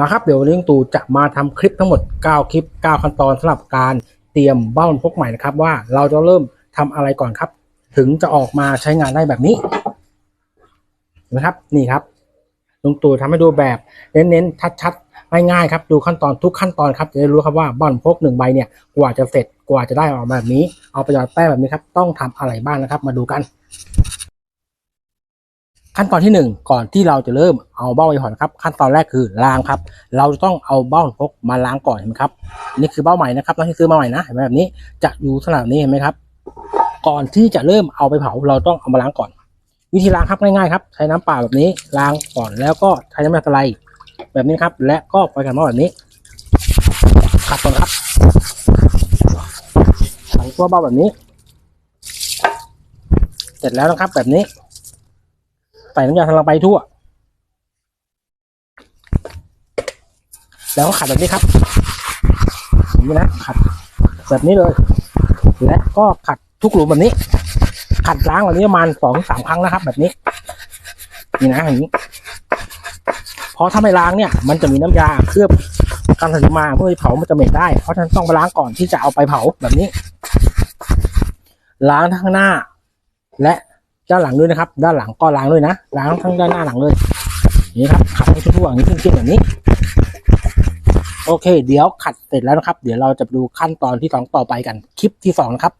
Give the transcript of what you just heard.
นะครับ เดี๋ยววันนี้ลุงตู่จะมาทำคลิปทั้งหมด 9 คลิป 9 ขั้นตอนสำหรับการเตรียมเบ้าพกใหม่นะครับ ว่าเราจะเริ่มทำอะไรก่อนครับ ถึงจะออกมาใช้งานได้แบบนี้นะครับนี่ครับลุงตู่ทำให้ดูแบบเน้นๆชัดๆง่ายๆครับดูขั้นตอนทุกขั้นตอนครับจะได้รู้ครับว่าบ้านพกหนึ่งใบเนี่ยกว่าจะเสร็จกว่าจะได้ออกมาแบบนี้ เอาไปหยอดแป้งแบบนี้ครับต้องทำอะไรบ้างนะครับ มาดูกัน ขั้นตอนที่หนึ่งก่อนที่เราจะเริ่มเอาเบ้าไปหอนครับ ขั้นตอนแรกคือล้างครับ เราจะต้องเอาเบ้าพกมาล้างก่อนเห็นไหมครับนี่คือเบ้าใหม่นะครับเราที่ซื้อมาใหม่นะเห็นไหมแบบนี้จะอยู่สลับนี้เห็นไหมครับ ก่อนที่จะเริ่มเอาไปเผาเราต้องเอามาล้างก่อน วิธีล้างครับง่ายๆครับใช้น้ำเปล่าแบบนี้ล้างก่อนแล้วก็ใช้น้ำมันสไลแบบนี้ครับ และก็ไปกันม้อแบบนี้ขัดก่อนครับขัดตัวเบ้าแบบนี้ เสร็จแล้วนะครับแบบนี้ ใส่น้ำยาทาลงไปทั่ว แล้วก็ขัดแบบนี้ครับนี้นะขัดแบบนี้เลย และก็ขัดทุกหลุมแบบนี้ ขัดล้างแบบนี้ประมาณสองสามครั้งนะครับ แบบนี้ นี่นะอย่างนี้เพราะถ้าไม่ล้างเนี่ย มันจะมีน้ำยาเคลือบการผลิตมาเมื่อเผามันจะเหม็นได้ เพราะฉะนั้นต้องไปล้างก่อนที่จะเอาไปเผาแบบนี้ ล้างทั้งหน้า และ ด้านหลังด้วยนะครับ ด้านหลังก็ล้างด้วยนะล้างทั้งด้านหน้าหลังเลยนี่ครับขัดให้ทั่วๆอย่างนี้ขึ้นๆแบบนี้ โอเค เดี๋ยวขัดเสร็จแล้วนะครับ เดี๋ยวเราจะดูขั้นตอนที่สองต่อไปกันคลิปที่สองนะครับ